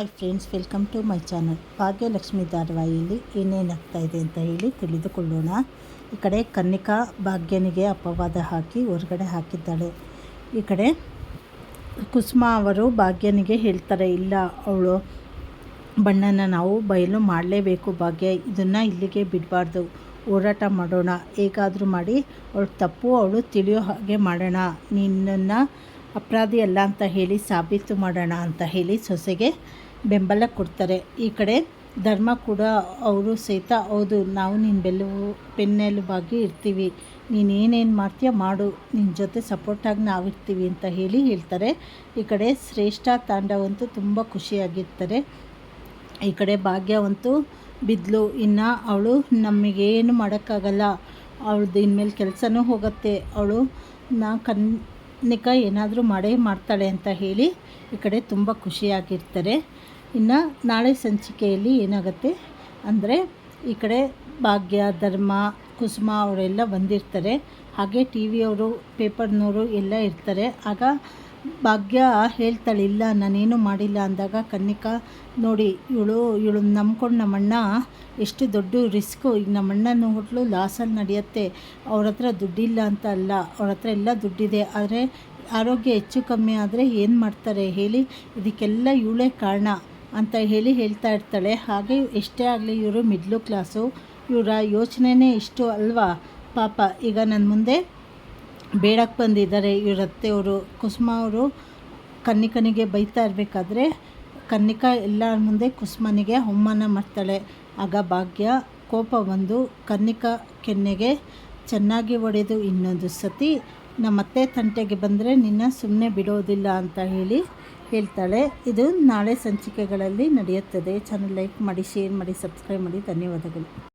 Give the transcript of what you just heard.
Hi friends welcome to my channel Bhagyalakshmi ಧಾರಾವಾಹಿಯಲ್ಲಿ ಏನೇನಾಗ್ತಾ ಇದೆ ಅಂತ ಹೇಳಿ ತಿಳಿದುಕೊಳ್ಳೋಣ. ಈ ಕಡೆ ಕನ್ನಿಕಾ ಭಾಗ್ಯನಿಗೆ ಅಪವಾದ ಹಾಕಿ ಹೊರಗಡೆ ಹಾಕಿದ್ದಾಳೆ. ಈ ಕಡೆ ಕುಸುಮ ಅವರು ಭಾಗ್ಯನಿಗೆ ಹೇಳ್ತಾರೆ, ಇಲ್ಲ, ಅವಳು ಬಣ್ಣನ ನಾವು ಬಯಲು ಮಾಡಲೇಬೇಕು ಭಾಗ್ಯ, ಇದನ್ನು ಇಲ್ಲಿಗೆ ಬಿಡಬಾರ್ದು, ಹೋರಾಟ ಮಾಡೋಣ, ಹೇಗಾದರೂ ಮಾಡಿ, ಅವಳು ತಪ್ಪು, ಅವಳು ತಿಳಿಯೋ ಹಾಗೆ ಮಾಡೋಣ, ನಿನ್ನನ್ನು ಅಪರಾಧಿ ಅಲ್ಲ ಅಂತ ಹೇಳಿ ಸಾಬೀತು ಮಾಡೋಣ ಅಂತ ಹೇಳಿ ಸೊಸೆಗೆ ಬೆಂಬಲ ಕೊಡ್ತಾರೆ. ಈ ಕಡೆ ಧರ್ಮ ಕೂಡ ಅವರು ಸಹಿತ, ಹೌದು, ನಾವು ನಿನ್ನ ಬೆಲ್ಲು, ಬೆನ್ನೆಲುಬಾಗಿ ಇರ್ತೀವಿ. ನೀನು ಏನೇನು ಮಾಡ್ತೀಯ ಮಾಡು. ನಿನ್ನ ಜೊತೆ ಸಪೋರ್ಟಾಗಿ ನಾವಿರ್ತೀವಿ ಅಂತ ಹೇಳಿ ಹೇಳ್ತಾರೆ. ಈ ಕಡೆ ಶ್ರೇಷ್ಠ ತಾಂಡವಂತೂ ತುಂಬ ಖುಷಿಯಾಗಿರ್ತಾರೆ. ಈ ಕಡೆ ಭಾಗ್ಯವಂತೂ ಬಿದ್ಲು. ಇನ್ನು ಅವಳು ನಮಗೇನು ಮಾಡೋಕ್ಕಾಗಲ್ಲ. ಅವಳದ್ದು ಇನ್ಮೇಲೆ ಕೆಲಸನೂ ಹೋಗುತ್ತೆ. ಅವಳು ನಾ ಕನ್ನಿಕ ಏನಾದರೂ ಮಾಡೇ ಮಾಡ್ತಾಳೆ ಅಂತ ಹೇಳಿ ಈ ಕಡೆ ತುಂಬ ಖುಷಿಯಾಗಿರ್ತಾರೆ. ಇನ್ನು ನಾಳೆ ಸಂಚಿಕೆಯಲ್ಲಿ ಏನಾಗುತ್ತೆ ಅಂದರೆ ಈ ಕಡೆ ಭಾಗ್ಯ, ಧರ್ಮ, ಕುಸುಮ ಅವರೆಲ್ಲ ಬಂದಿರ್ತಾರೆ. ಹಾಗೆ ಟಿ ವಿಯವರು ಪೇಪರ್ನವರು ಎಲ್ಲ ಇರ್ತಾರೆ. ಆಗ ಭಾಗ್ಯ ಹೇಳ್ತಾಳೆ, ಇಲ್ಲ, ನಾನೇನು ಮಾಡಿಲ್ಲ ಅಂದಾಗ ಕನ್ನಿಕಾ, ನೋಡಿ, ಇವಳು ಇವಳು ನಂಬ್ಕೊಂಡು ನಮ್ಮಣ್ಣ, ಎಷ್ಟು ದೊಡ್ಡ ರಿಸ್ಕು. ಈಗ ನಮ್ಮಣ್ಣನ ಹೋಟ್ಲು ಲಾಸಲ್ಲಿ ನಡೆಯುತ್ತೆ. ಅವ್ರ ಹತ್ರ ದುಡ್ಡಿಲ್ಲ ಅಂತ ಅಲ್ಲ, ಅವ್ರ ಹತ್ರ ಎಲ್ಲ ದುಡ್ಡಿದೆ. ಆದರೆ ಆರೋಗ್ಯ ಹೆಚ್ಚು ಕಮ್ಮಿ ಆದರೆ ಏನು ಮಾಡ್ತಾರೆ ಹೇಳಿ, ಇದಕ್ಕೆಲ್ಲ ಇವಳೇ ಕಾರಣ ಅಂತ ಹೇಳಿ ಹೇಳ್ತಾ ಇರ್ತಾಳೆ. ಹಾಗೆ ಎಷ್ಟೇ ಆಗಲಿ ಇವರು ಮಿಡ್ಲು ಕ್ಲಾಸು ಇವರ ಯೋಚನೆನೇ ಇಷ್ಟು ಅಲ್ವಾ? ಪಾಪ, ಈಗ ನನ್ನ ಮುಂದೆ ಬೇಡಕ್ಕೆ ಬಂದಿದ್ದಾರೆ. ಇವ್ರ ಅತ್ತೆಯವರು ಕುಸುಮ ಅವರು ಕನ್ನಿಕನಿಗೆ ಬೈತಾ ಇರಬೇಕಾದ್ರೆ ಕನ್ನಿಕಾ ಎಲ್ಲರ ಮುಂದೆ ಕುಸುಮನಿಗೆ ಅವಮಾನ ಮಾಡ್ತಾಳೆ. ಆಗ ಭಾಗ್ಯ ಕೋಪ ಬಂದು ಕನ್ನಿಕಾ ಕೆನ್ನೆಗೆ ಚೆನ್ನಾಗಿ ಒಡೆದು ಇನ್ನೊಂದು ಸತಿ ನಮ್ಮತ್ತೆ ತಂಟೆಗೆ ಬಂದರೆ ನಿನ್ನ ಸುಮ್ಮನೆ ಬಿಡೋದಿಲ್ಲ ಅಂತ ಹೇಳಿ ಹೇಳ್ತಾಳೆ. ಇದು ನಾಳೆ ಸಂಚಿಕೆಗಳಲ್ಲಿ ನಡೆಯುತ್ತದೆ. ಚಾನಲ್ ಲೈಕ್ ಮಾಡಿ ಶೇರ್ ಮಾಡಿ ಸಬ್ಸ್ಕ್ರೈಬ್ ಮಾಡಿ. ಧನ್ಯವಾದಗಳು.